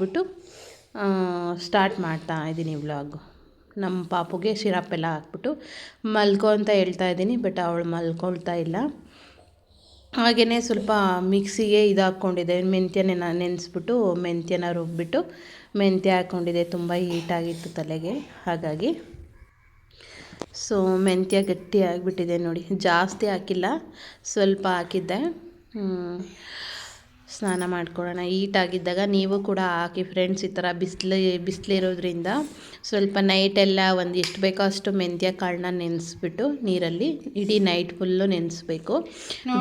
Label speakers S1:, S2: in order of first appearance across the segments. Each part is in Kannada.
S1: ಬಿಟ್ಟು ಸ್ಟಾರ್ಟ್ ಮಾಡ್ತಾ ಇದ್ದೀನಿ ವ್ಲಾಗು ನಮ್ಮ ಪಾಪುಗೆ ಸಿರಪ್ ಎಲ್ಲ ಹಾಕ್ಬಿಟ್ಟು ಮಲ್ಕೋ ಅಂತ ಹೇಳ್ತಾ ಇದ್ದೀನಿ ಬಟ್ ಅವಳು ಮಲ್ಕೊಳ್ತಾ ಇಲ್ಲ. ಹಾಗೆಯೇ ಸ್ವಲ್ಪ ಮಿಕ್ಸಿಗೆ ಇದು ಹಾಕ್ಕೊಂಡಿದ್ದೆ ಮೆಂತ್ಯನ ನೆನೆಸ್ಬಿಟ್ಟು ಮೆಂತ್ಯನ ರುಬ್ಬಿಟ್ಟು ಮೆಂತ್ಯ ಹಾಕ್ಕೊಂಡಿದ್ದೆ, ತುಂಬ ಹೀಟಾಗಿತ್ತು ತಲೆಗೆ, ಹಾಗಾಗಿ. ಸೊ ಮೆಂತ್ಯ ಗಟ್ಟಿ ಆಗಿಬಿಟ್ಟಿದೆ ನೋಡಿ, ಜಾಸ್ತಿ ಹಾಕಿಲ್ಲ, ಸ್ವಲ್ಪ ಹಾಕಿದ್ದೆ. ಸ್ನಾನ ಮಾಡ್ಕೊಳ್ಳೋಣ ಈಟಾಗಿದ್ದಾಗ ನೀವು ಕೂಡ ಹಾಕಿ ಫ್ರೆಂಡ್ಸ್ ಈ ಥರ ಬಿಸಿಲು ಬಿಸಿಲಿರೋದ್ರಿಂದ ಸ್ವಲ್ಪ ನೈಟೆಲ್ಲ ಒಂದು ಎಷ್ಟು ಬೇಕೋ ಅಷ್ಟು ಮೆಂತ್ಯ ಕಾಳನ್ನ ನೆನೆಸ್ಬಿಟ್ಟು ನೀರಲ್ಲಿ ಇಡೀ ನೈಟ್ ಫುಲ್ಲು ನೆನೆಸ್ಬೇಕು.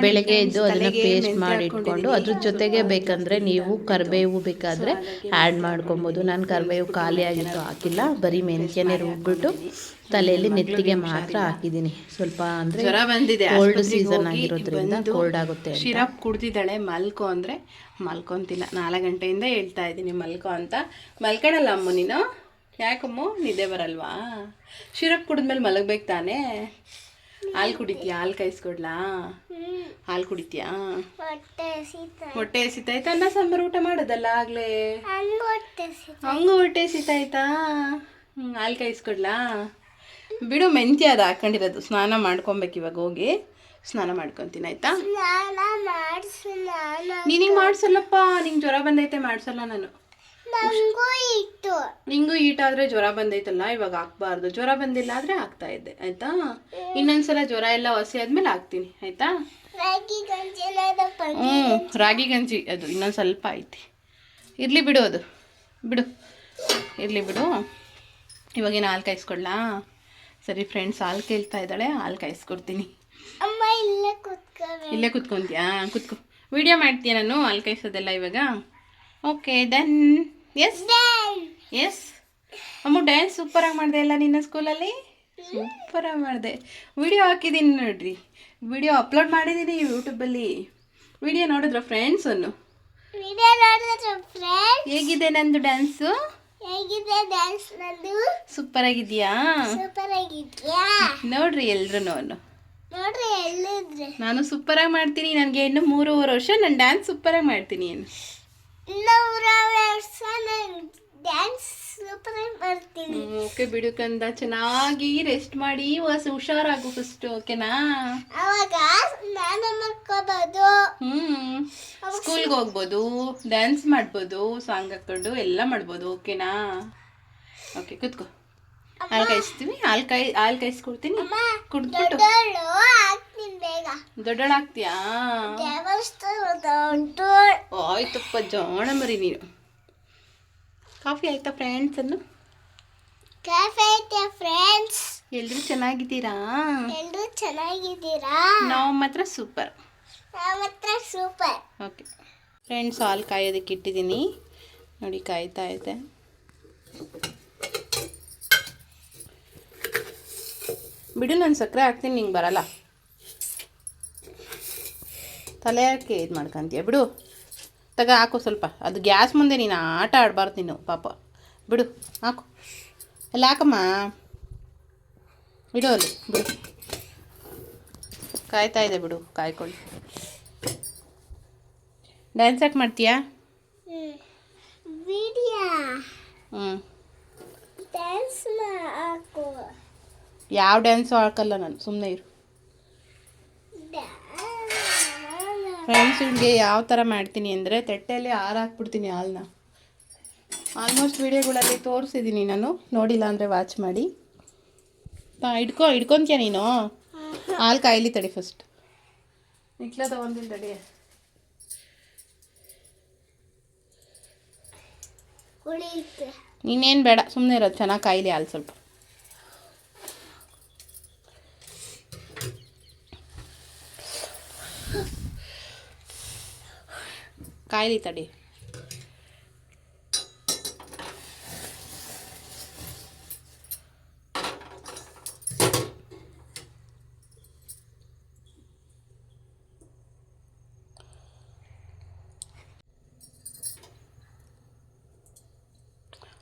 S1: ಬೆಳಗ್ಗೆ ಎದ್ದು ಅದನ್ನು ಪೇಸ್ಟ್ ಮಾಡಿ ಇಟ್ಕೊಂಡು ಅದ್ರ ಜೊತೆಗೆ ಬೇಕಂದರೆ ನೀವು ಕರಿಬೇವು ಬೇಕಾದರೆ ಆ್ಯಡ್ ಮಾಡ್ಕೊಬೋದು. ನಾನು ಕರಿಬೇವು ಖಾಲಿ ಆಗಿತ್ತು ಹಾಕಿಲ್ಲ ಬರೀ ಮೆಂತ್ಯನೇ ರುಬ್ಬಿಟ್ಟು ತಲೆಯಲ್ಲಿ ನೆತ್ತಿಗೆ ಮಾತ್ರ ಹಾಕಿದ್ದೀನಿ. ಸ್ವಲ್ಪ ಅಂದರೆ ಕೋಲ್ಡ್ ಸೀಸನ್ ಆಗಿರೋದ್ರಿಂದ ಕೋಲ್ಡ್ ಆಗುತ್ತೆ.
S2: ಸಿರಪ್ ಕುಡ್ದಿದ್ದಾಳೆ ಮಲ್ಕೋ ಅಂದರೆ ಮಲ್ಕೊಂತಿಲ್ಲ ನಾಲ್ಕು ಗಂಟೆಯಿಂದ ಹೇಳ್ತಾ ಇದ್ದೀನಿ ಮಲ್ಕೊ ಅಂತ. ಮಲ್ಕೊಳಲ್ಲ ಅಮ್ಮ ನೀನು? ಯಾಕಮ್ಮ? ನಿದ್ದೆ ಬರಲ್ವಾ? ಶಿರಪ್ ಕುಡಿದ್ಮೇಲೆ ಮಲಗ್ಬೇಕು ತಾನೇ? ಹಾಲು ಕುಡಿತೀಯಾ? ಹಾಲು ಕಾಯಿಸ್ಕೊಡ್ಲಾ? ಹಾಲು ಕುಡಿತೀಯಾ?
S3: ಹೊಟ್ಟೆ
S2: ಹಸಿತಾಯ್ತಾ ಅನ್ನ, ಸಾಂಬಾರು, ಊಟ ಮಾಡೋದಲ್ಲ ಆಗ್ಲೇ?
S3: ಹಂಗ ಹೊಟ್ಟೆ
S2: ಹ್ಞೂ ಹಾಲು ಕಾಯಿಸ್ಕೊಡ್ಲಾ? ಬಿಡು, ಮೆಂತ್ಯ ಅದು ಹಾಕೊಂಡಿರೋದು. ಸ್ನಾನ ಮಾಡ್ಕೊಬೇಕು ಇವಾಗ ಹೋಗಿ. ಸ್ನಾನ ಮಾಡ್ಕೊತೀನಿ ಆಯ್ತಾ? ನಿನಗೆ ಮಾಡ್ಸಲ್ಲಪ್ಪ ನಿಂಗೆ ಜ್ವರ ಬಂದೈತೆ ಮಾಡ್ಸಲ್ಲ ನಾನು.
S3: ನಂಗೂ
S2: ಈಟಾದ್ರೆ ಜ್ವರ ಬಂದೈತಲ್ಲ ಇವಾಗ ಹಾಕ್ಬಾರ್ದು ಜ್ವರ ಬಂದಿಲ್ಲ ಆದ್ರೆ ಹಾಕ್ತಾ ಇದ್ದೆ ಆಯ್ತಾ? ಇನ್ನೊಂದ್ಸಲ ಜ್ವರ ಎಲ್ಲ ಹಸಿ ಆದ್ಮೇಲೆ ಹಾಕ್ತೀನಿ ಆಯ್ತಾ? ಹ್ಞೂ ರಾಗಿ ಗಂಜಿ ಅದು ಇನ್ನೊಂದು ಸ್ವಲ್ಪ ಐತಿ. ಇರಲಿ ಬಿಡು ಅದು. ಬಿಡು. ಇರಲಿ ಬಿಡು. ಇವಾಗಿನ ಹಾಲು ಕಾಯಿಸ್ಕೊಡ್ಲಾ? ಸರಿ ಫ್ರೆಂಡ್ಸ್ ಹಾಲು ಕೇಳ್ತಾ ಇದ್ದಾಳೆ ಹಾಲು ಕಾಯಿಸ್ಕೊಡ್ತೀನಿ.
S3: ಇಲ್ಲೇ ಕುತ್ಕೋಬೇಕು.
S2: ಇಲ್ಲೇ ಕುತ್ಕೊಂತೀಯಾ ಕುತ್ಕೊ. ವಿಡಿಯೋ ಮಾಡ್ತೀಯ ನಾನು? ಅಲ್ಲಿ ಕೈಸೋದೆಲ್ಲ ಇವಾಗ? ಓಕೆ ಡನ್ ಎಸ್ ಎಸ್ ಅಮ್ಮ ಡ್ಯಾನ್ಸ್ ಸೂಪರಾಗಿ ಮಾಡಿದೆ ಅಲ್ಲ ನಿನ್ನ ಸ್ಕೂಲಲ್ಲಿ ಸೂಪರಾಗಿ ಮಾಡಿದೆ. ವಿಡಿಯೋ ಹಾಕಿದ್ದೀನಿ ನೋಡ್ರಿ. ವಿಡಿಯೋ ಅಪ್ಲೋಡ್ ಮಾಡಿದ್ದೀನಿ ಯೂಟ್ಯೂಬಲ್ಲಿ ವಿಡಿಯೋ ನೋಡಿದ್ರ ಫ್ರೆಂಡ್ಸ್ ಅನ್ನು? ಹೇಗಿದೆ ನಂದು ಡ್ಯಾನ್ಸು
S3: ಹೇಗಿದೆ ಡ್ಯಾನ್ಸ್ ನಂದು?
S2: ಸೂಪರ್ ಆಗಿದೆಯಾ?
S3: ಸೂಪರ್ ಆಗಿದ್ಯಾ?
S2: ನೋಡ್ರಿ ಎಲ್ರು ಅನ್ನು
S3: ನೋಡ್ರಿ ಎಲ್ಲಿದ್ರೆ?
S2: ನಾನು ಸೂಪರಾಗಿ ಮಾಡ್ತೀನಿ ನನಗೆ ಇನ್ನು ಮೂರುವರೆ ವರ್ಷ ನಾನು ಡ್ಯಾನ್ಸ್ ಸೂಪರಾಗಿ ಮಾಡ್ತೀನಿ ಏನು
S3: ನೂರ ವರ್ಷ ನಾನು ಡ್ಯಾನ್ಸ್ ಸೂಪರ್ ಆಗಿ ಬರ್ತೀನಿ
S2: ಓಕೆ ಬಿಡು ಕಂದ ಚೆನ್ನಾಗಿ ರೆಸ್ಟ್ ಮಾಡಿ ಹೊಸ ಹುಷಾರಾಗು ಫಸ್ಟ್ ಓಕೆನಾ
S3: ಅವಾಗ ನಾನು ಮಾಡ್ಕೋಬಹುದು
S2: ಹ್ಮ್ ಸ್ಕೂಲ್ಗೆ ಹೋಗ್ಬೋದು ಡ್ಯಾನ್ಸ್ ಮಾಡ್ಬೋದು ಸಾಂಗ್ ಹಾಕೊಂಡು ಎಲ್ಲ ಮಾಡ್ಬೋದು ಓಕೆನಾ ಓಕೆ ಕೂತ್ಕೋ. ಹಾಲು ಕಾಯಿಸ್ತೀವಿ ಹಾಲು ಕಾಯಿ ಹಾಲು ಕಾಯಿಸ್ಕೊಡ್ತೀನಿ. ಕುಡ್ದ್ಬಿಟ್ಟು.
S3: ದೊಡ್ಡೋಳು
S2: ದೊಡ್ಡೋಳು ಆಯ್ತಪ್ಪ ಜಾಣ ಮರಿ ನೀನು. ಕಾಫಿ ಆಯ್ತಾ ಫ್ರೆಂಡ್ಸ್ ಅನ್ನು?
S3: ಐತೆ ಫ್ರೆಂಡ್ಸ್
S2: ಎಲ್ಲರೂ ಚೆನ್ನಾಗಿದ್ದೀರಾ?
S3: ಎಲ್ರು ಚೆನ್ನಾಗಿದ್ದೀರಾ?
S2: ನಾವು ಮಾತ್ರ ಸೂಪರ್
S3: ಮಾತ್ರ ಸೂಪರ್
S2: ಓಕೆ ಫ್ರೆಂಡ್ಸ್ ಹಾಲು ಕಾಯೋದಕ್ಕೆ ಇಟ್ಟಿದ್ದೀನಿ. ನೋಡಿ ಕಾಯ್ತಾ ಇದೆ. ಬಿಡು ನಾನು ಸಕ್ಕರೆ ಹಾಕ್ತೀನಿ ನಿಂಗೆ ಬರಲ್ಲ. ತಲೆ ಹಾಕಿ ಇದು ಮಾಡ್ಕೊಂತೀಯ? ಬಿಡು. ತಗ ಹಾಕು ಸ್ವಲ್ಪ. ಅದು ಗ್ಯಾಸ್ ಮುಂದೆ ನೀನು ಆಟ ಆಡಬಾರ್ದು ನೀನು ಪಾಪ. ಬಿಡು ಹಾಕು. ಎಲ್ಲ ಹಾಕಮ್ಮ. ಬಿಡು ಅಲ್ಲಿ ಬಿಡು. ಕಾಯ್ತಾ ಇದೆ ಬಿಡು ಕಾಯ್ಕೊಳ್ಳಿ. ಡ್ಯಾನ್ಸ್ ಯಾಕೆ ಮಾಡ್ತೀಯಾ?
S3: ವಿಡಿಯೋ.
S2: ಹ್ಞೂ ಯಾವ ಡ್ಯಾನ್ಸು ಹಾಕಲ್ಲ ನಾನು ಸುಮ್ಮನೆ ಇರು. ಫ್ರೆಂಡ್ಸ್ ಇವ್ನಿಗೆ ಯಾವ ಥರ ಮಾಡ್ತೀನಿ ಅಂದರೆ ತಟ್ಟೆಯಲ್ಲಿ ಹಾಲು ಹಾಕ್ಬಿಡ್ತೀನಿ ಹಾಲನ್ನ ಆಲ್ಮೋಸ್ಟ್ ವೀಡಿಯೋಗಳಲ್ಲಿ ತೋರಿಸಿದ್ದೀನಿ ನಾನು ನೋಡಿಲ್ಲ ಅಂದರೆ ವಾಚ್ ಮಾಡಿ. ತಾ ಹಿಡ್ಕೊ ಹಿಡ್ಕೊತೀಯ ನೀನು? ಹಾಲು ಕಾಯಿಲಿ ತಡಿ ಫಸ್ಟ್ ಇಟ್ಲ ತಗೊಂಡಿಲ್ಲ ತಡಿ. ನೀನೇನು ಬೇಡ ಸುಮ್ಮನೆ ಇರೋದು ಚೆನ್ನಾಗಿ ಕಾಯಿಲಿ ಹಾಲು ಸ್ವಲ್ಪ. ಕಾಯಿಲಿ ತಡಿ.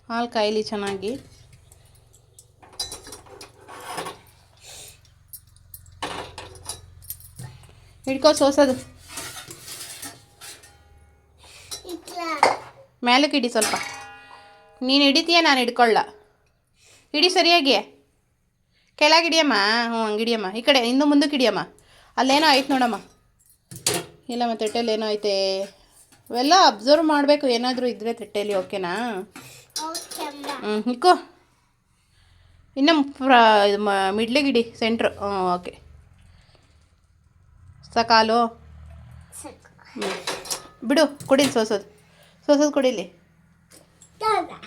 S2: ಹಾಲು ಕಾಯಿಲಿ ಚೆನ್ನಾಗಿ. ಹಿಡ್ಕೋ ಸೋಸೋದು. ಮ್ಯಾಲೆ ಹಿಡಿ ಸ್ವಲ್ಪ. ನೀನು ಹಿಡಿತೀಯ ನಾನು ಹಿಡ್ಕೊಳ್ಳ. ಹಿಡಿ ಸರಿಯಾಗಿ ಕೆಳಗೆ ಹಿಡಿಯಮ್ಮ ಹ್ಞೂ ಹಂಗೆ ಹಿಡಿಯಮ್ಮ ಈ ಕಡೆ ಇನ್ನು ಮುಂದಕ್ಕೆ ಹಿಡಿಯಮ್ಮ ಅಲ್ಲೇನೋ ಆಯ್ತು ನೋಡಮ್ಮ. ಇಲ್ಲ ಮತ್ತೆ ತಟ್ಟೆಯಲ್ಲಿ ಏನೋ ಐತೆ. ಇವೆಲ್ಲ ಅಬ್ಸರ್ವ್ ಮಾಡಬೇಕು ಏನಾದರೂ ಇದ್ದರೆ ತಟ್ಟೆಯಲ್ಲಿ ಓಕೆನಾ? ಹ್ಞೂ ಇಕ್ಕೋ. ಇನ್ನು ಫ್ರ ಇದು ಮಿಡ್ಲಿಗೆ ಇಡಿ ಸೆಂಟ್ರ್. ಹ್ಞೂ ಓಕೆ. ಸಕಾಲು. ಹ್ಞೂ ಬಿಡು ಕುಡಿ ಸೋಸೋದು. ಸೋಸೋದು ಕೊಡಿಲಿ
S3: ದಾದಾ.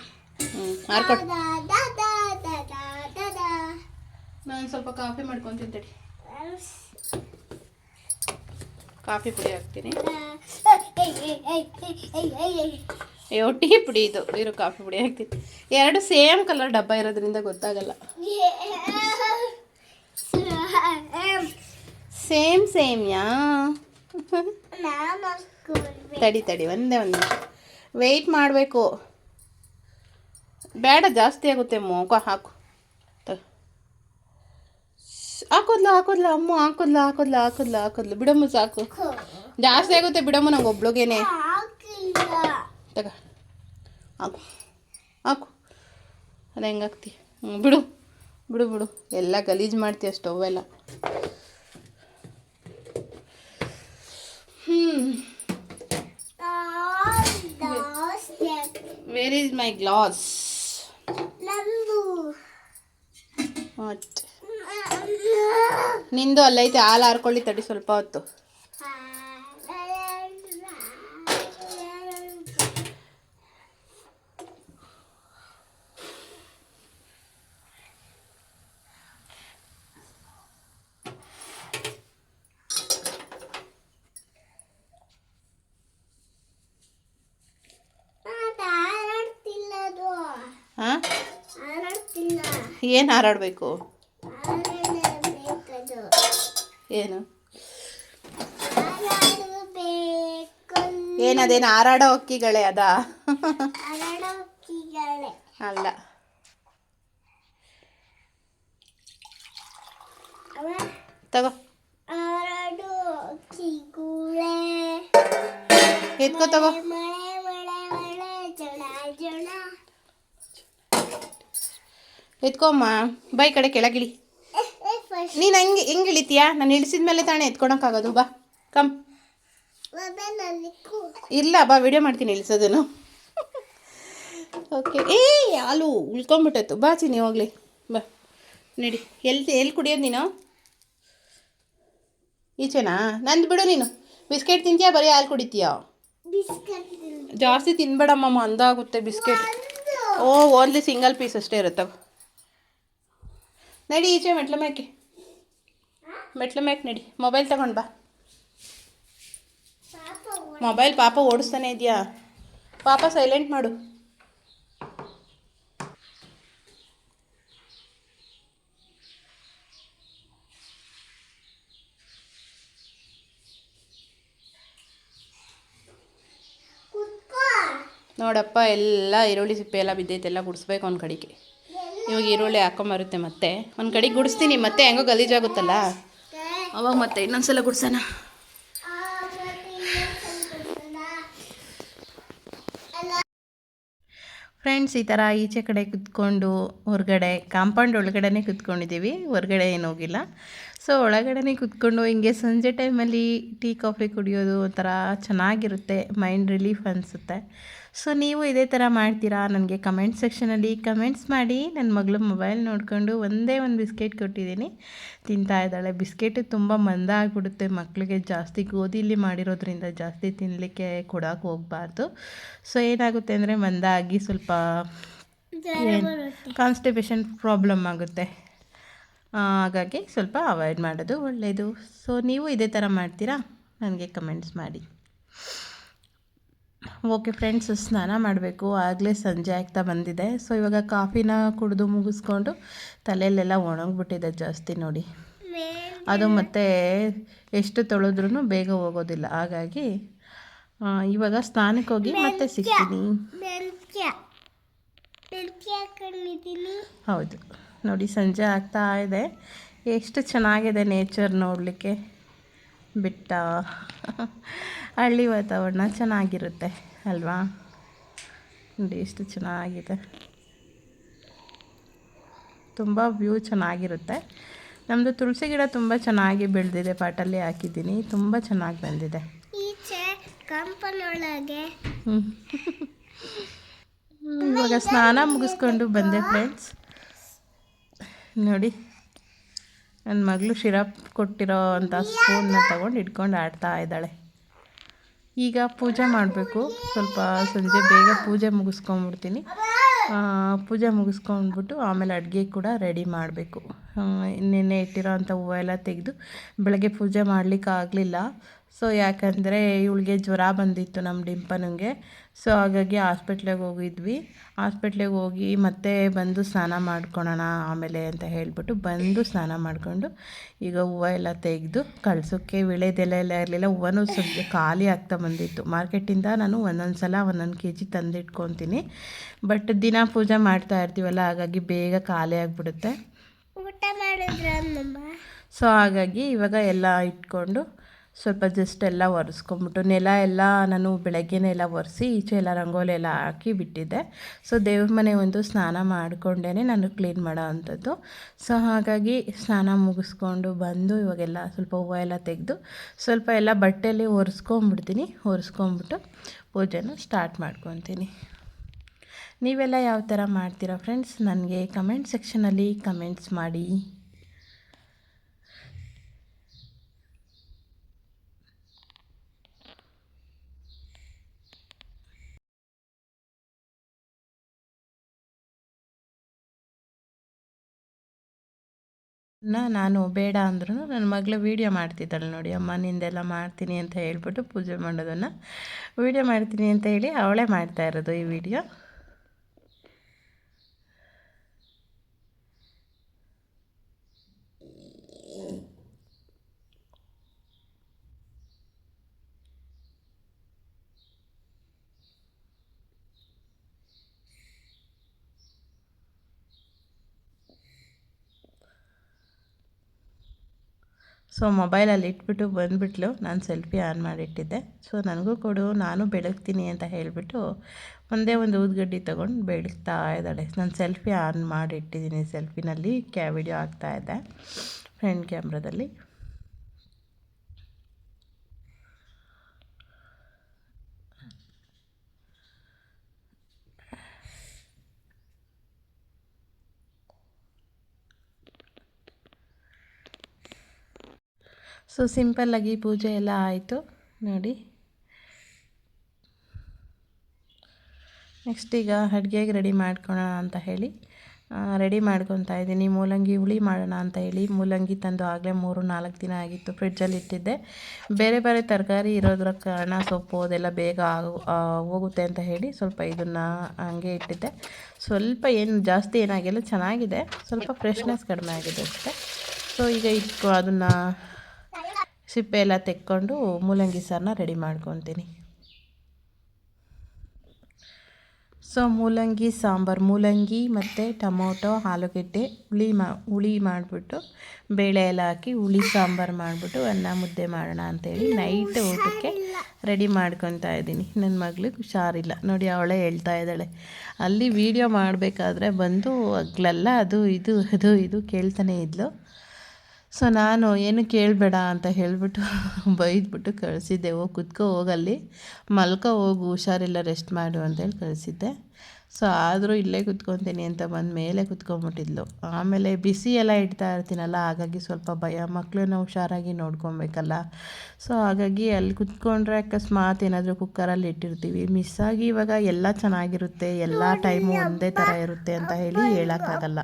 S2: ನಾನು ಸ್ವಲ್ಪ ಕಾಫಿ ಮಾಡ್ಕೊತೀನಿ ತಡಿ ಕಾಫಿ ಪುಡಿ ಹಾಕ್ತೀನಿ. ಅಯ್ಯೋ ಟೀ ಪುಡಿ ಇದು. ಇರೋ ಕಾಫಿ ಪುಡಿ ಹಾಕ್ತೀನಿ. ಎರಡು ಸೇಮ್ ಕಲರ್ ಡಬ್ಬ ಇರೋದ್ರಿಂದ ಗೊತ್ತಾಗಲ್ಲ. ಸೇಮ್. ಸೇಮ್ ಯಾ? ತಡಿ ತಡಿ ಒಂದೇ ಒಂದು. ವೆಯ್ಟ್ ಮಾಡಬೇಕು. ಬೇಡ, ಜಾಸ್ತಿ ಆಗುತ್ತೆ ಮೋಕ ಹಾಕು. ಹಾಕೋದ್ಲ ಹಾಕೋದ್ಲ, ಅಮ್ಮ, ಹಾಕೋದ್ಲ ಹಾಕೋದ್ಲ ಹಾಕೋದ್ಲ ಹಾಕೋದ್ಲ. ಬಿಡಮ್ಮ ಸಾಕು. ಜಾಸ್ತಿ ಆಗುತ್ತೆ ಬಿಡಮ್ಮ ನಂಗೆ ಒಬ್ಳಿಗೇನೆ. ತಗ. ಹಾಕು. ಹಾಕು. ಅದು ಹೆಂಗೆ ಹಾಕ್ತಿ ಹ್ಞೂ ಬಿಡು. ಬಿಡು ಬಿಡು. ಎಲ್ಲ ಗಲೀಜು ಮಾಡ್ತೀಯ ಸ್ಟವ್ ಎಲ್ಲ. ಹ್ಞೂ ವೇರ್ ಈಸ್ ಮೈ ಗ್ಲಾಸ್
S3: ನಂದು
S2: ನಿಂದು ಅಲ್ಲೈತೆ ಹಾಲು ಹಾರ್ಕೊಳ್ಳಿ ತಡಿ ಸ್ವಲ್ಪ ಹೊತ್ತು
S3: ಹಾರಾಡ್ತಿಲ್ಲ ಅದು
S2: ಹಾಂ
S3: ಹಾರಾಡ್ತಿಲ್ಲ
S2: ಏನು ಹಾರಾಡಬೇಕು? ಏನು? ಏನದೇನು ಹಾರಾಡೋ ಹಕ್ಕಿಗಳೇ ಅದಾ? ಅಲ್ಲ. ತಗೋ. ಎತ್ಕೋ ತಗೋ
S3: ಮಳೆ ಮಳೆ ಮಳೆ ಜಣ ಜಣ
S2: ಎತ್ಕೊಮ್ಮ ಬೈ ಕಡೆ ಕೆಳಗಿಳಿ.
S3: ಇಳಿ
S2: ನೀನು ಹಂಗೆ ಹೆಂಗೆ ಇಳಿತೀಯಾ? ನಾನು ಇಳಿಸಿದ ಮೇಲೆ ತಾನೇ ಎತ್ಕೊಳಕ್ಕಾಗೋದು. ಬಾ ಕಮ್ ಇಲ್ಲ ಬಾ ವಿಡಿಯೋ ಮಾಡ್ತೀನಿ ಇಳಿಸೋದನ್ನು. ಓಕೆ ಏ ಹಾಲು ಉಳ್ಕೊಂಬಿಟ್ಟತ್ತು ಬಾ ಚಿನ್ನಿ ಹೋಗ್ಲಿ. ಬಾ ನಡಿ. ಎಲ್ಲಿ ಎಲ್ಲಿ ಕುಡಿಯೋದು ನೀನು? ಈಚೆನಾ? ನಂದು ಬಿಡು ನೀನು. ಬಿಸ್ಕೆಟ್ ತಿಂತೀಯಾ? ಬರೀ ಹಾಲು ಕುಡಿತೀಯಾ? ಜಾಸ್ತಿ ತಿನ್ಬೇಡಮ್ಮ ಅಂದಾಗುತ್ತೆ ಬಿಸ್ಕೆಟ್. ಓ ಓನ್ಲಿ ಸಿಂಗಲ್ ಪೀಸ್ ಅಷ್ಟೇ ಇರುತ್ತವೆ. ನಡಿ ಈಚೆ ಮೆಟ್ಲ ಮ್ಯಾಕೆ ಮೆಟ್ಲ ಮ್ಯಾಕೆ ನಡಿ. ಮೊಬೈಲ್ ತಗೊಂಡು ಬಾ. ಮೊಬೈಲ್ ಪಾಪ ಓಡಿಸ್ತಾನೆ ಇದೆಯಾ? ಪಾಪ ಸೈಲೆಂಟ್ ಮಾಡು. ನೋಡಪ್ಪ ಎಲ್ಲ ಈರುಳ್ಳಿ ಸಿಪ್ಪೆ ಎಲ್ಲ ಬಿದ್ದೈತೆ ಎಲ್ಲ ಗುಡಿಸ್ಬೇಕು ಒಂದು ಕಡೆಗೆ. ಇವಾಗ ಈರುಳ್ಳಿ ಹಾಕೊಂಬರುತ್ತೆ ಮತ್ತೆ. ಒಂದು ಕಡೆ ಗುಡಿಸ್ತೀನಿ, ಮತ್ತೆ ಹೆಂಗೋ ಗಲೀಜಾಗುತ್ತಲ್ಲ? ಅವಾಗ ಮತ್ತೆ ಇನ್ನೊಂದ್ಸಲ ಗುಡ್ಸೋಣ. ಫ್ರೆಂಡ್ಸ್ ಈ ಥರ ಈಚೆ ಕಡೆ ಕುತ್ಕೊಂಡು ಹೊರಗಡೆ ಕಾಂಪೌಂಡ್ ಒಳಗಡೆನೇ ಕುತ್ಕೊಂಡಿದ್ದೀವಿ. ಹೊರಗಡೆ ಏನು ಹೋಗಿಲ್ಲ. ಸೊ ಒಳಗಡೆನೇ ಕುತ್ಕೊಂಡು ಹಿಂಗೆ ಸಂಜೆ ಟೈಮಲ್ಲಿ ಟೀ, ಕಾಫಿ ಕುಡಿಯೋದು ಒಂಥರ ಚೆನ್ನಾಗಿರುತ್ತೆ. ಮೈಂಡ್ ರಿಲೀಫ್ ಅನಿಸುತ್ತೆ. ಸೊ ನೀವು ಇದೇ ಥರ ಮಾಡ್ತೀರಾ? ನನಗೆ ಕಮೆಂಟ್ ಸೆಕ್ಷನಲ್ಲಿ ಕಮೆಂಟ್ಸ್ ಮಾಡಿ. ನನ್ನ ಮಗಳು ಮೊಬೈಲ್ ನೋಡಿಕೊಂಡು ಒಂದೇ ಒಂದು ಬಿಸ್ಕೆಟ್ ಕೊಟ್ಟಿದ್ದೀನಿ. ತಿಂತಾ ಇದ್ದಾಳೆ. ಬಿಸ್ಕೆಟು ತುಂಬ ಮಂದ ಆಗಿಬಿಡುತ್ತೆ. ಮಕ್ಕಳಿಗೆ ಜಾಸ್ತಿ ಗೋಧಿಲಿ ಮಾಡಿರೋದ್ರಿಂದ ಜಾಸ್ತಿ ತಿನ್ನಲಿಕ್ಕೆ ಕೊಡೋಕೆ ಹೋಗಬಾರ್ದು. ಸೊ ಏನಾಗುತ್ತೆ ಅಂದರೆ ಮಂದ ಆಗಿ ಸ್ವಲ್ಪ ಕಾನ್ಸ್ಟಿಪೇಷನ್ ಪ್ರಾಬ್ಲಮ್ ಆಗುತ್ತೆ. ಹಾಗಾಗಿ ಸ್ವಲ್ಪ ಅವಾಯ್ಡ್ ಮಾಡೋದು ಒಳ್ಳೆಯದು ಸೊ ನೀವು ಇದೇ ಥರ ಮಾಡ್ತೀರಾ? ನನಗೆ ಕಮೆಂಟ್ಸ್ ಮಾಡಿ. ಓಕೆ ಫ್ರೆಂಡ್ಸ್ ಸ್ನಾನ ಮಾಡಬೇಕು. ಆಗಲೇ ಸಂಜೆ ಆಗ್ತಾ ಬಂದಿದೆ. ಸೊ ಇವಾಗ ಕಾಫಿನ ಕುಡಿದು ಮುಗಿಸ್ಕೊಂಡು ತಲೆಯಲ್ಲೆಲ್ಲ ಒಣಗಿಬಿಟ್ಟಿದೆ ಜಾಸ್ತಿ ನೋಡಿ. ಅದು ಮತ್ತೆ ಎಷ್ಟು ತೊಳೆದ್ರೂ ಬೇಗ ಹೋಗೋದಿಲ್ಲ. ಹಾಗಾಗಿ ಇವಾಗ ಸ್ನಾನಕ್ಕೆ ಹೋಗಿ ಮತ್ತೆ ಸಿಗ್ತೀನಿ. ಹೌದು. ನೋಡಿ ಸಂಜೆ ಆಗ್ತಾ ಇದೆ. ಎಷ್ಟು ಚೆನ್ನಾಗಿದೆ ನೇಚರ್ ನೋಡಲಿಕ್ಕೆ. ಬೆಟ್ಟ ಹಳ್ಳಿ ವಾತಾವರಣ ಚೆನ್ನಾಗಿರುತ್ತೆ ಅಲ್ವಾ?
S1: ನೋಡಿ ಎಷ್ಟು ಚೆನ್ನಾಗಿದೆ. ತುಂಬ ವ್ಯೂ ಚೆನ್ನಾಗಿರುತ್ತೆ. ನಮ್ಮದು ತುಳಸಿ ಗಿಡ ತುಂಬ ಚೆನ್ನಾಗಿ ಬೆಳೆದಿದೆ ಪಾಟಲ್ಲಿ ಹಾಕಿದ್ದೀನಿ. ತುಂಬ ಚೆನ್ನಾಗಿ ಬಂದಿದೆ. ಇವಾಗ ಸ್ನಾನ ಮುಗಿಸ್ಕೊಂಡು ಬಂದೆ ಫ್ರೆಂಡ್ಸ್ ನೋಡಿ. ನನ್ನ ಮಗಳು ಶಿರಪ್ ಕೊಟ್ಟಿರೋ ಅಂಥ ಸ್ಪೂನ್ನ ತಗೊಂಡು ಇಟ್ಕೊಂಡು ಆಡ್ತಾ ಇದ್ದಾಳೆ. ಈಗ ಪೂಜೆ ಮಾಡಬೇಕು. ಸ್ವಲ್ಪ ಸಂಜೆ ಬೇಗ ಪೂಜೆ ಮುಗಿಸ್ಕೊಂಬಿಡ್ತೀನಿ ಪೂಜೆ ಮುಗಿಸ್ಕೊಂಡ್ಬಿಟ್ಟು ಆಮೇಲೆ ಅಡುಗೆ ಕೂಡ ರೆಡಿ ಮಾಡಬೇಕು. ನಿನ್ನೆ ಇಟ್ಟಿರೋ ಅಂಥ ಹೂವು ಎಲ್ಲ ತೆಗೆದು ಬೆಳಗ್ಗೆ ಪೂಜೆ ಮಾಡಲಿಕ್ಕೆ ಆಗಲಿಲ್ಲ ಸೊ ಯಾಕಂದರೆ ಇವಳಿಗೆ ಜ್ವರ ಬಂದಿತ್ತು ನಮ್ಮ ಡಿಂಪನಿಗೆ ಸೊ ಹಾಗಾಗಿ ಹಾಸ್ಪಿಟ್ಲಿಗೆ ಹೋಗಿದ್ವಿ. ಹಾಸ್ಪಿಟ್ಲಿಗೆ ಹೋಗಿ ಮತ್ತೆ ಬಂದು ಸ್ನಾನ ಮಾಡ್ಕೊಳೋಣ ಆಮೇಲೆ ಅಂತ ಹೇಳಿಬಿಟ್ಟು ಬಂದು ಸ್ನಾನ ಮಾಡಿಕೊಂಡು ಈಗ ಹೂವು ಎಲ್ಲ ತೆಗೆದು ಕಳ್ಸೋಕ್ಕೆ ವಿಳೆದೆಲೆ ಎಲ್ಲ ಇರಲಿಲ್ಲ. ಹೂವನೂ ಸ್ವಲ್ಪ ಖಾಲಿ ಆಗ್ತಾ ಬಂದಿತ್ತು. ಮಾರ್ಕೆಟಿಂದ ನಾನು ಒಂದೊಂದು ಸಲ ಒಂದೊಂದು ಕೆ ಜಿ ತಂದಿಟ್ಕೊತೀನಿ. ಬಟ್ ದಿನ ಪೂಜೆ ಮಾಡ್ತಾ ಇರ್ತೀವಲ್ಲ ಹಾಗಾಗಿ ಬೇಗ ಖಾಲಿ ಆಗಿಬಿಡುತ್ತೆ.
S3: ಊಟ ಮಾಡಿದ್ರ
S1: ಸೊ ಹಾಗಾಗಿ ಇವಾಗ ಎಲ್ಲ ಇಟ್ಕೊಂಡು ಸ್ವಲ್ಪ ಜಸ್ಟ್ ಎಲ್ಲ ಒರೆಸ್ಕೊಂಬಿಟ್ಟು ನೆಲ ಎಲ್ಲ ನಾನು ಬೆಳಗ್ಗೆನೇ ಎಲ್ಲ ಒರೆಸಿ, ಈಚೆ ಎಲ್ಲ ರಂಗೋಲಿ ಎಲ್ಲ ಹಾಕಿ ಬಿಟ್ಟಿದ್ದೆ. ಸೊ ದೇವ್ರ ಮನೆ ಒಂದು ಸ್ನಾನ ಮಾಡಿಕೊಂಡೇ ನಾನು ಕ್ಲೀನ್ ಮಾಡೋ ಅಂಥದ್ದು. ಸೊ ಹಾಗಾಗಿ ಸ್ನಾನ ಮುಗಿಸ್ಕೊಂಡು ಬಂದು ಇವಾಗೆಲ್ಲ ಸ್ವಲ್ಪ ಹೂವು ಎಲ್ಲ ತೆಗೆದು ಸ್ವಲ್ಪ ಎಲ್ಲ ಬಟ್ಟೆಯಲ್ಲಿ ಒರೆಸ್ಕೊಂಬಿಡ್ತೀನಿ. ಒರೆಸ್ಕೊಂಬಿಟ್ಟು ಪೂಜೆನ ಸ್ಟಾರ್ಟ್ ಮಾಡ್ಕೊತೀನಿ. ನೀವೆಲ್ಲ ಯಾವ ಥರ ಮಾಡ್ತೀರಾ ಫ್ರೆಂಡ್ಸ್ ನನಗೆ ಕಮೆಂಟ್ ಸೆಕ್ಷನಲ್ಲಿ ಕಮೆಂಟ್ಸ್ ಮಾಡಿ. ನಾನು ಬೇಡ ಅಂದ್ರೂ ನನ್ನ ಮಗಳು ವೀಡಿಯೋ ಮಾಡ್ತಿದ್ದಾಳೆ ನೋಡಿ, ಅಮ್ಮ, ನಿಂದೆಲ್ಲ ಮಾಡ್ತೀನಿ ಅಂತ ಹೇಳ್ಬಿಟ್ಟು ಪೂಜೆ ಮಾಡೋದನ್ನು ವೀಡಿಯೋ ಮಾಡ್ತೀನಿ ಅಂತ ಹೇಳಿ ಅವಳೇ ಮಾಡ್ತಾ ಇರೋದು ಈ ವಿಡಿಯೋ. ಸೊ ಮೊಬೈಲಲ್ಲಿ ಇಟ್ಬಿಟ್ಟು ಬಂದುಬಿಟ್ಲು. ನಾನು ಸೆಲ್ಫಿ ಆನ್ ಮಾಡಿಟ್ಟಿದ್ದೆ. ಸೊ ನನಗೂ ಕೊಡು, ನಾನು ಬೆಳಗ್ತೀನಿ ಅಂತ ಹೇಳಿಬಿಟ್ಟು ಒಂದೇ ಒಂದು ಊದ್ಗಡ್ಡಿ ತೊಗೊಂಡು ಬೆಳಗ್ತಾ ಇದ್ದಾಳೆ. ನಾನು ಸೆಲ್ಫಿ ಆನ್ ಮಾಡಿಟ್ಟಿದ್ದೀನಿ. ಸೆಲ್ಫಿನಲ್ಲಿ ಕ್ಯಾ ವಿಡಿಯೋ ಆಗ್ತಾ ಇದ್ದೆ ಫ್ರಂಟ್ ಕ್ಯಾಮ್ರಾದಲ್ಲಿ. ಸೊ ಸಿಂಪಲ್ಲಾಗಿ ಪೂಜೆ ಎಲ್ಲ ಆಯಿತು. ನೋಡಿ. ನೆಕ್ಸ್ಟ್ ಈಗ ಅಡುಗೆಗೆ ರೆಡಿ ಮಾಡ್ಕೊಳೋಣ ಅಂತ ಹೇಳಿ. ರೆಡಿ ಮಾಡ್ಕೊತಾ ಇದ್ದೀನಿ. ಮೂಲಂಗಿ ಹುಳಿ ಮಾಡೋಣ ಅಂತ ಹೇಳಿ. ಮೂಲಂಗಿ ತಂದು ಆಗಲೇ ಮೂರು, ನಾಲ್ಕು ದಿನ ಆಗಿತ್ತು. ಫ್ರಿಡ್ಜಲ್ಲಿ ಇಟ್ಟಿದ್ದೆ. ಬೇರೆ ಬೇರೆ ತರಕಾರಿ ಇರೋದ್ರ ಕಾರಣ ಸೊಪ್ಪು ಅದೆಲ್ಲ ಬೇಗ ಹೋಗುತ್ತೆ ಅಂತ ಹೇಳಿ ಸ್ವಲ್ಪ ಇದನ್ನು ಹಂಗೆ ಇಟ್ಟಿದ್ದೆ. ಸ್ವಲ್ಪ ಏನು ಜಾಸ್ತಿ ಏನಾಗಿಲ್ಲ, ಚೆನ್ನಾಗಿದೆ. ಸ್ವಲ್ಪ ಫ್ರೆಶ್ನೆಸ್ ಕಡಿಮೆ ಆಗಿದೆ ಅಷ್ಟೇ. ಸೊ ಈಗ ಇಟ್ಕೊ ಅದನ್ನು ಸಿಪ್ಪೆ ಎಲ್ಲ ತೆಕ್ಕೊಂಡು ಮೂಲಂಗಿ ಸಾರನ್ನ ರೆಡಿ ಮಾಡ್ಕೊತೀನಿ. ಸೊ ಮೂಲಂಗಿ, ಸಾಂಬಾರು, ಮೂಲಂಗಿ ಮತ್ತು ಟೊಮೊಟೊ, ಆಲೂಗಡ್ಡೆ ಹುಳಿ ಮಾ, ಹುಳಿ ಮಾಡಿಬಿಟ್ಟು ಬೇಳೆ ಎಲ್ಲ ಹಾಕಿ ಹುಳಿ, ಸಾಂಬಾರು ಮಾಡಿಬಿಟ್ಟು ಅನ್ನ ಮುದ್ದೆ ಮಾಡೋಣ ಅಂತೇಳಿ ನೈಟ್ ಊಟಕ್ಕೆ ರೆಡಿ ಮಾಡ್ಕೊತಾ ಇದ್ದೀನಿ. ನನ್ನ ಮಗಳಿಗೆ ಹುಷಾರಿಲ್ಲ. ನೋಡಿ, ಅವಳೇ ಹೇಳ್ತಾ ಇದ್ದಾಳೆ. ಅಲ್ಲಿ ವೀಡಿಯೋ ಮಾಡಬೇಕಾದ್ರೆ ಬಂದು ಹಗ್ಲೆಲ್ಲ, ಅದು ಇದು ಅದು ಇದು ಕೇಳ್ತಾನೆ ಇದ್ಲು. ಸೊ ನಾನು ಏನು ಕೇಳಬೇಡ ಅಂತ ಹೇಳಿಬಿಟ್ಟು ಬೈದ್ಬಿಟ್ಟು ಕಳಿಸಿದ್ದೆ ಹೋಗಿ ಕುತ್ಕೋ ಹೋಗಲ್ಲಿ ಮಲ್ಕೋ ಹೋಗು ಹುಷಾರಿಲ್ಲ ರೆಸ್ಟ್ ಮಾಡು ಅಂತೇಳಿ ಕಳಿಸಿದ್ದೆ ಸೊ ಆದರೂ ಇಲ್ಲೇ ಕುತ್ಕೊತೀನಿ ಅಂತ ಬಂದ ಮೇಲೆ ಕುತ್ಕೊಂಬಿಟ್ಟಿದ್ಲು ಆಮೇಲೆ ಬಿಸಿ ಎಲ್ಲ ಇಡ್ತಾ ಇರ್ತೀನಲ್ಲ ಹಾಗಾಗಿ ಸ್ವಲ್ಪ ಭಯ ಮಕ್ಕಳನ್ನ ಹುಷಾರಾಗಿ ನೋಡ್ಕೊಬೇಕಲ್ಲ ಸೊ ಹಾಗಾಗಿ ಅಲ್ಲಿ ಕುತ್ಕೊಂಡ್ರೆ ಅಕಸ್ಮಾತ್ ಏನಾದರೂ ಕುಕ್ಕರಲ್ಲಿ ಇಟ್ಟಿರ್ತೀವಿ ಮಿಸ್ ಆಗಿ ಇವಾಗ ಎಲ್ಲ ಚೆನ್ನಾಗಿರುತ್ತೆ ಎಲ್ಲ ಟೈಮು ಒಂದೇ ಥರ ಇರುತ್ತೆ ಅಂತ ಹೇಳಿ ಹೇಳೋಕ್ಕಾಗಲ್ಲ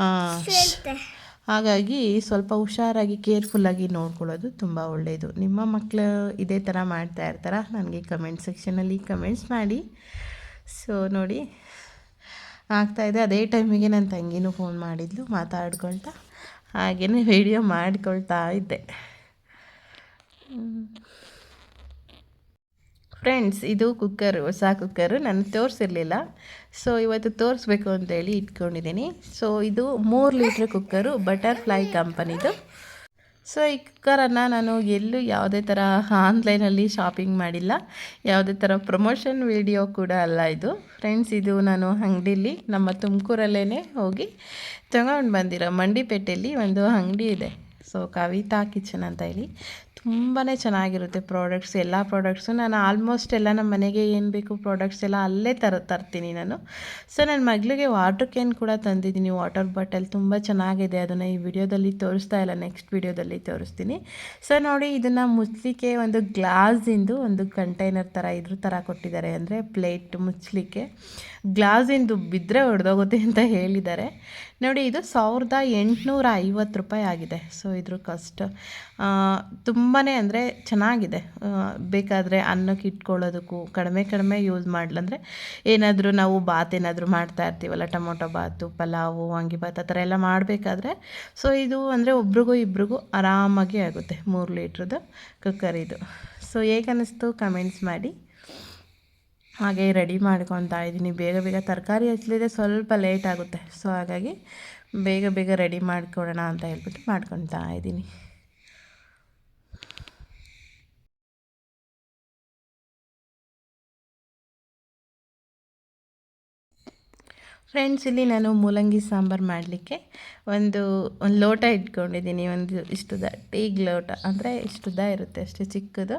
S1: ಹಾಂ ಹಾಗಾಗಿ ಸ್ವಲ್ಪ ಹುಷಾರಾಗಿ ಕೇರ್ಫುಲ್ಲಾಗಿ ನೋಡ್ಕೊಳ್ಳೋದು ತುಂಬ ಒಳ್ಳೆಯದು ನಿಮ್ಮ ಮಕ್ಕಳು ಇದೇ ಥರ ಮಾಡ್ತಾ ಇರ್ತಾರ? ನನಗೆ ಕಮೆಂಟ್ ಸೆಕ್ಷನಲ್ಲಿ ಕಮೆಂಟ್ಸ್ ಮಾಡಿ. ಸೊ ನೋಡಿ ಆಗ್ತಾಯಿದೆ ಅದೇ ಟೈಮಿಗೆ ನನ್ನ ತಂಗಿನೂ ಫೋನ್ ಮಾಡಿದ್ಲು, ಮಾತಾಡ್ಕೊಳ್ತಾ. ಹಾಗೆಯೇ ವಿಡಿಯೋ ಮಾಡ್ಕೊಳ್ತಾ ಇದ್ದೆ. ಫ್ರೆಂಡ್ಸ್ ಇದು ಕುಕ್ಕರ್ ಹೊಸ ಕುಕ್ಕರು ನಾನು ತೋರಿಸಿರ್ಲಿಲ್ಲ. ಸೊ ಇವತ್ತು ತೋರಿಸ್ಬೇಕು ಅಂತೇಳಿ ಇಟ್ಕೊಂಡಿದ್ದೀನಿ. ಸೊ ಇದು ಮೂರು ಲೀಟ್ರ್ ಕುಕ್ಕರು ಬಟರ್ಫ್ಲೈ ಕಂಪನಿದು. ಸೊ ಈ ಕುಕ್ಕರನ್ನು ನಾನು ಎಲ್ಲೂ ಯಾವುದೇ ಥರ ಆನ್ಲೈನಲ್ಲಿ ಶಾಪಿಂಗ್ ಮಾಡಿಲ್ಲ. ಯಾವುದೇ ಥರ ಪ್ರಮೋಷನ್ ವಿಡಿಯೋ ಕೂಡ ಅಲ್ಲ ಇದು. ಫ್ರೆಂಡ್ಸ್ ಇದು ನಾನು ಅಂಗಡಿಲಿ, ನಮ್ಮ ತುಮಕೂರಲ್ಲೇ ಹೋಗಿ ತಗೊಂಡು ಬಂದಿರೋ ಮಂಡಿಪೇಟೆಯಲ್ಲಿ ಒಂದು ಅಂಗಡಿ ಇದೆ. ಸೊ ಕವಿತಾ ಕಿಚನ್ ಅಂತ ಹೇಳಿ. ತುಂಬಾ ಚೆನ್ನಾಗಿರುತ್ತೆ ಪ್ರಾಡಕ್ಟ್ಸ್ ಎಲ್ಲ ಪ್ರಾಡಕ್ಟ್ಸು ನಾನು ಆಲ್ಮೋಸ್ಟ್ ಎಲ್ಲ ನಮ್ಮ ಮನೆಗೆ ಏನು ಬೇಕು ಪ್ರಾಡಕ್ಟ್ಸ್ ಎಲ್ಲ ಅಲ್ಲೇ ತರ, ತರ್ತೀನಿ ನಾನು. ಸೊ ನನ್ನ ಮಗಳಿಗೆ ವಾಟರ್ ಕ್ಯಾನ್ ಕೂಡ ತಂದಿದ್ದೀನಿ. ವಾಟರ್ ಬಾಟಲ್ ತುಂಬ ಚೆನ್ನಾಗಿದೆ. ಅದನ್ನು ಈ ವಿಡಿಯೋದಲ್ಲಿ ತೋರಿಸ್ತಾ ಇಲ್ಲ. ನೆಕ್ಸ್ಟ್ ವಿಡಿಯೋದಲ್ಲಿ ತೋರಿಸ್ತೀನಿ. ಸೊ ನೋಡಿ, ಇದನ್ನು ಮುಚ್ಚಲಿಕ್ಕೆ ಒಂದು ಗ್ಲಾಸಿಂದು ಒಂದು ಕಂಟೈನರ್ ಥರ ಇದ್ರ ಥರ ಕೊಟ್ಟಿದ್ದಾರೆ. ಅಂದರೆ ಪ್ಲೇಟ್ ಮುಚ್ಚಲಿಕ್ಕೆ. ಗ್ಲಾಸಿಂದು ಬಿದ್ದರೆ ಹೊಡೆದೋಗುತ್ತೆ ಅಂತ ಹೇಳಿದ್ದಾರೆ. ನೋಡಿ, ಇದು ಸಾವಿರದ ಎಂಟುನೂರ ಐವತ್ತು ರೂಪಾಯಿ ಆಗಿದೆ. ಸೊ, ಇದ್ರ ಕಾಸ್ಟ್ ತುಂಬಾ ಅಂದರೆ ಚೆನ್ನಾಗಿದೆ. ಬೇಕಾದರೆ ಅನ್ನಕ್ಕೆ ಇಟ್ಕೊಳ್ಳೋದಕ್ಕೂ, ಕಡಿಮೆ ಕಡಿಮೆ ಯೂಸ್ ಮಾಡಲಂದ್ರೆ ಏನಾದರೂ ನಾವು ಬಾತ್ ಏನಾದರೂ ಮಾಡ್ತಾ ಇರ್ತೀವಲ್ಲ, ಟೊಮೊಟೊ ಬಾತು, ಪಲಾವು ವಾಂಗಿಬಾತ್ ಆ ಥರ ಎಲ್ಲ ಮಾಡಬೇಕಾದ್ರೆ, ಸೊ, ಇದು ಅಂದರೆ ಒಬ್ರಿಗೂ ಇಬ್ರಿಗೂ ಆರಾಮಾಗಿ ಆಗುತ್ತೆ, ಮೂರು ಲೀಟ್ರದ್ದು ಕುಕ್ಕರ್ ಇದು. ಸೊ ಹೇಗೆ ಅನ್ನಿಸ್ತು ಕಮೆಂಟ್ಸ್ ಮಾಡಿ. ಹಾಗೆ ರೆಡಿ ಮಾಡ್ಕೊತಾ ಇದ್ದೀನಿ. ಬೇಗ ಬೇಗ ತರಕಾರಿ ಹಚ್ಚಲಿದೆ ಸ್ವಲ್ಪ ಲೇಟ್ ಆಗುತ್ತೆ. ಸೊ ಹಾಗಾಗಿ ಬೇಗ ಬೇಗ ರೆಡಿ ಮಾಡ್ಕೊಡೋಣ ಅಂತ ಹೇಳ್ಬಿಟ್ಟು ಮಾಡ್ಕೊತಾ ಇದ್ದೀನಿ. ಫ್ರೆಂಡ್ಸ್ ಇಲ್ಲಿ ನಾನು ಮೂಲಂಗಿ ಸಾಂಬಾರು ಮಾಡಲಿಕ್ಕೆ ಒಂದು ಒಂದು ಲೋಟ ಇಟ್ಕೊಂಡಿದ್ದೀನಿ. ಒಂದು ಇಷ್ಟುದ ಟೀಗ್ ಲೋಟ. ಅಂದರೆ ಇಷ್ಟುದ ಇರುತ್ತೆ, ಅಷ್ಟು ಚಿಕ್ಕದು.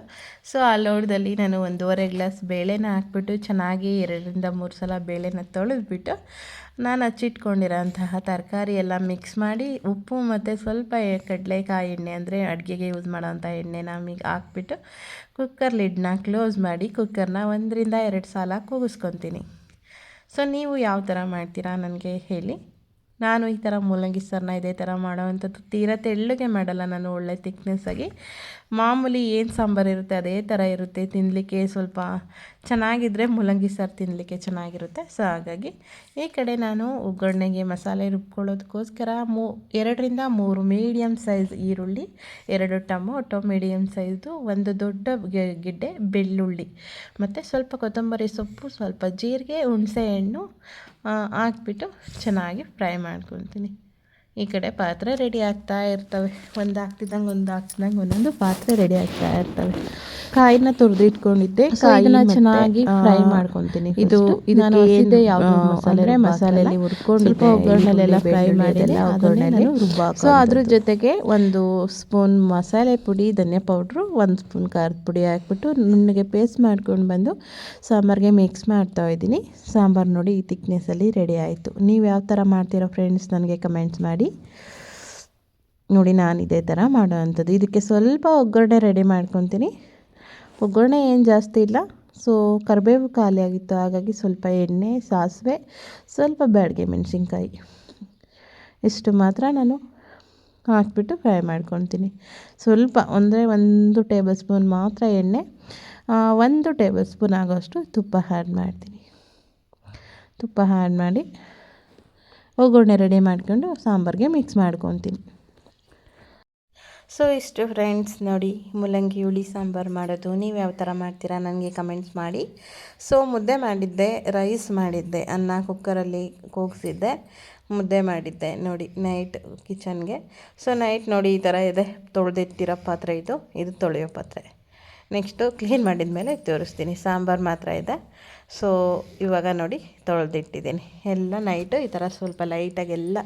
S1: ಸೊ ಆ ಲೋಟದಲ್ಲಿ ನಾನು ಒಂದೂವರೆ ಗ್ಲಾಸ್ ಬೇಳೆನ ಹಾಕ್ಬಿಟ್ಟು ಚೆನ್ನಾಗಿ ಎರಡರಿಂದ ಮೂರು ಸಲ ಬೇಳೆನ ತೊಳೆದ್ಬಿಟ್ಟು ನಾನು ಹಚ್ಚಿಟ್ಕೊಂಡಿರೋಂತಹ ತರಕಾರಿ ಎಲ್ಲ ಮಿಕ್ಸ್ ಮಾಡಿ ಉಪ್ಪು ಮತ್ತು ಸ್ವಲ್ಪ ಕಡಲೆಕಾಯಿ ಎಣ್ಣೆ, ಅಂದರೆ ಅಡುಗೆಗೆ ಯೂಸ್ ಮಾಡೋವಂಥ ಎಣ್ಣೆನ ಮಿಗ್ ಹಾಕ್ಬಿಟ್ಟು ಕುಕ್ಕರ್ ಲಿಡ್ನ ಕ್ಲೋಸ್ ಮಾಡಿ ಕುಕ್ಕರ್ನ ಒಂದರಿಂದ ಎರಡು ಸಲ ಕೂಗಿಸ್ಕೊತೀನಿ. ಸೊ ನೀವು ಯಾವ ಥರ ಮಾಡ್ತೀರಾ ನನಗೆ ಹೇಳಿ. ನಾನು ಈ ಥರ ಮೂಲಂಗಿ ಸರ್ನ ಇದೇ ಥರ ಮಾಡೋವಂಥದ್ದು ತೀರಾ ತೆಳ್ಳಗೆ ಮಾಡಲ್ಲ ನಾನು ಒಳ್ಳೆ ಆಗಿ. ಮಾಮೂಲಿ ಏನು ಸಾಂಬಾರು ಇರುತ್ತೆ ಅದೇ ಥರ ಇರುತ್ತೆ. ತಿನ್ನಲಿಕ್ಕೆ ಸ್ವಲ್ಪ ಚೆನ್ನಾಗಿದ್ದರೆ ಮೂಲಂಗಿ ಸಾರು ತಿನ್ನಲಿಕ್ಕೆ ಚೆನ್ನಾಗಿರುತ್ತೆ. ಸೊ ಹಾಗಾಗಿ ಈ ಕಡೆ ನಾನು ಒಗ್ಗರಣೆಗೆ ಮಸಾಲೆ ರುಬ್ಕೊಳ್ಳೋದಕ್ಕೋಸ್ಕರ ಮೂ, ಎರಡರಿಂದ ಮೂರು ಮೀಡಿಯಮ್ ಸೈಜ್ ಈರುಳ್ಳಿ, ಎರಡು ಟೊಮೊಟೊ ಮೀಡಿಯಮ್ ಸೈಜು ಒಂದು ದೊಡ್ಡ ಗಿಡ್ಡೆ ಬೆಳ್ಳುಳ್ಳಿ. ಮತ್ತು ಸ್ವಲ್ಪ ಕೊತ್ತಂಬರಿ ಸೊಪ್ಪು, ಸ್ವಲ್ಪ ಜೀರಿಗೆ, ಹುಣಸೆ ಹಣ್ಣು ಹಾಕ್ಬಿಟ್ಟು ಚೆನ್ನಾಗಿ ಫ್ರೈ ಮಾಡ್ಕೊತೀನಿ ಈ ಕಡೆ ಪಾತ್ರೆ ರೆಡಿ ಆಗ್ತಾ ಇರ್ತವೆ. ಒಂದು ಹಾಕ್ತಿದ್ದಂಗೆ ಒಂದು ಹಾಕ್ತಿದ್ದಂಗೆ ಒಂದೊಂದು ಪಾತ್ರೆ ರೆಡಿ ಆಗ್ತಾ ಇರ್ತವೆ. ಕಾಯಿನ ತುರಿದು ಇಟ್ಕೊಂಡಿದ್ದೆ. ಕಾಯಿನ ಚೆನ್ನಾಗಿ ಫ್ರೈ ಮಾಡ್ಕೊಂತೀನಿ ಇದು ನಾನು ಹಸಿದೆ ಯಾವುದು ಮಸಾಲೆ ಮಸಾಲೆಯಲ್ಲಿ ಹುರ್ಕೊಂಡು ಸ್ವಲ್ಪ ಒಗ್ಗರಣೆಲೆಲ್ಲ ಫ್ರೈ ಮಾಡಿ ಒಗ್ಗರಣೆ ಸೊ ಅದ್ರ ಜೊತೆಗೆ ಒಂದು ಸ್ಪೂನ್ ಮಸಾಲೆ ಪುಡಿ ಧನಿಯಾ ಪೌಡ್ರು ಒಂದು ಸ್ಪೂನ್ ಖಾರದ ಪುಡಿ ಹಾಕ್ಬಿಟ್ಟು ನುಣ್ಣಗೆ ಪೇಸ್ಟ್ ಮಾಡ್ಕೊಂಡು ಬಂದು ಸಾಂಬಾರ್ಗೆ ಮಿಕ್ಸ್ ಮಾಡ್ತಾ ಇದ್ದೀನಿ. ಸಾಂಬಾರ್ ನೋಡಿ ಈ ತಿಕ್ನೆಸ್ಸಲ್ಲಿ ರೆಡಿ ಆಯಿತು. ನೀವು ಯಾವ ಥರ ಮಾಡ್ತೀರೋ ಫ್ರೆಂಡ್ಸ್ ನನಗೆ ಕಮೆಂಟ್ಸ್ ಮಾಡಿ. ನೋಡಿ ನಾನು ಇದೇ ಥರ ಮಾಡೋ ಅಂಥದ್ದು. ಇದಕ್ಕೆ ಸ್ವಲ್ಪ ಒಗ್ಗರಣೆ ರೆಡಿ ಮಾಡ್ಕೊತೀನಿ. ಒಗ್ಗರಣೆ ಏನು ಜಾಸ್ತಿ ಇಲ್ಲ. ಸೊ ಕರಿಬೇವು ಖಾಲಿ ಆಗಿತ್ತು. ಹಾಗಾಗಿ ಸ್ವಲ್ಪ ಎಣ್ಣೆ, ಸಾಸಿವೆ, ಸ್ವಲ್ಪ ಬ್ಯಾಡಿಗೆ ಮೆಣಸಿನ್ಕಾಯಿ. ಇಷ್ಟು ಮಾತ್ರ ನಾನು ಹಾಕ್ಬಿಟ್ಟು ಫ್ರೈ ಮಾಡ್ಕೊತೀನಿ. ಸ್ವಲ್ಪ ಅಂದರೆ ಒಂದು ಟೇಬಲ್ ಸ್ಪೂನ್ ಮಾತ್ರ ಎಣ್ಣೆ ಒಂದು ಟೇಬಲ್ ಸ್ಪೂನ್ ಆಗೋಷ್ಟು ತುಪ್ಪ ಆ್ಯಡ್ ಮಾಡ್ತೀನಿ. ತುಪ್ಪ ಆ್ಯಡ್ ಮಾಡಿ ಒಗ್ಗರಣೆ ರೆಡಿ ಮಾಡ್ಕೊಂಡು ಸಾಂಬಾರಿಗೆ ಮಿಕ್ಸ್ ಮಾಡ್ಕೊತೀನಿ. ಸೊ ಇಷ್ಟು ಫ್ರೆಂಡ್ಸ್ ನೋಡಿ, ಮೂಲಂಗಿ, ಹುಳಿ, ಸಾಂಬಾರು ಮಾಡೋದು. ನೀವು ಯಾವ ಥರ ಮಾಡ್ತೀರಾ ನನಗೆ ಕಮೆಂಟ್ಸ್ ಮಾಡಿ. ಸೊ ಮುದ್ದೆ ಮಾಡಿದ್ದೆ ರೈಸ್ ಮಾಡಿದ್ದೆ, ಅನ್ನ ಕುಕ್ಕರಲ್ಲಿ ಕೂಗಿಸಿದ್ದೆ, ಮುದ್ದೆ ಮಾಡಿದ್ದೆ ನೋಡಿ ನೈಟ್ ಕಿಚನ್ಗೆ ಸೊ ನೈಟ್ ನೋಡಿ ಈ ಥರ ಇದೆ. ತೊಳೆದಿಟ್ಟಿರೋ ಪಾತ್ರೆ ಇದು ಇದು ತೊಳೆಯೋ ಪಾತ್ರೆ. ನೆಕ್ಸ್ಟು ಕ್ಲೀನ್ ಮಾಡಿದ ಮೇಲೆ ತೋರಿಸ್ತೀನಿ. ಸಾಂಬಾರು ಮಾತ್ರ ಇದೆ. ಸೊ ಇವಾಗ ನೋಡಿ ತೊಳೆದಿಟ್ಟಿದ್ದೀನಿ. ಎಲ್ಲ ನೈಟು ಈ ಥರ ಸ್ವಲ್ಪ ಲೈಟಾಗಿ ಎಲ್ಲ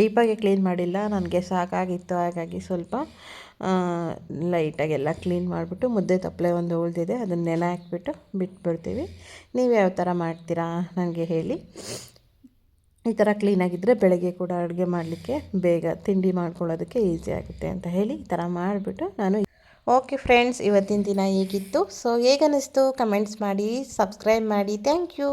S1: ಡೀಪಾಗಿ ಕ್ಲೀನ್ ಮಾಡಿಲ್ಲ. ನನಗೆ ಸಾಕಾಗಿತ್ತು. ಹಾಗಾಗಿ ಸ್ವಲ್ಪ ಲೈಟಾಗಿ ಎಲ್ಲ ಕ್ಲೀನ್ ಮಾಡಿಬಿಟ್ಟು ಮುದ್ದೆ ತಪ್ಪಲೆ ಒಂದು ಉಳಿದಿದೆ. ಅದನ್ನ ನೆನೆ ಹಾಕ್ಬಿಟ್ಟು ಬಿಟ್ಬಿಡ್ತೀವಿ. ನೀವು ಯಾವ ಥರ ಮಾಡ್ತೀರಾ ನನಗೆ ಹೇಳಿ. ಈ ಥರ ಕ್ಲೀನಾಗಿದ್ದರೆ ಬೆಳಗ್ಗೆ ಕೂಡ ಅಡುಗೆ ಮಾಡಲಿಕ್ಕೆ ಬೇಗ ತಿಂಡಿ ಮಾಡ್ಕೊಳ್ಳೋದಕ್ಕೆ ಈಸಿ ಆಗುತ್ತೆ ಅಂತ ಹೇಳಿ ಈ ಥರ ಮಾಡಿಬಿಟ್ಟು ನಾನು ಓಕೆ ಫ್ರೆಂಡ್ಸ್ ಇವತ್ತಿನ ದಿನ ಹೇಗಿತ್ತು. ಸೊ ಹೇಗನ್ನಿಸ್ತು? ಕಮೆಂಟ್ಸ್ ಮಾಡಿ ಸಬ್ಸ್ಕ್ರೈಬ್ ಮಾಡಿ. Thank you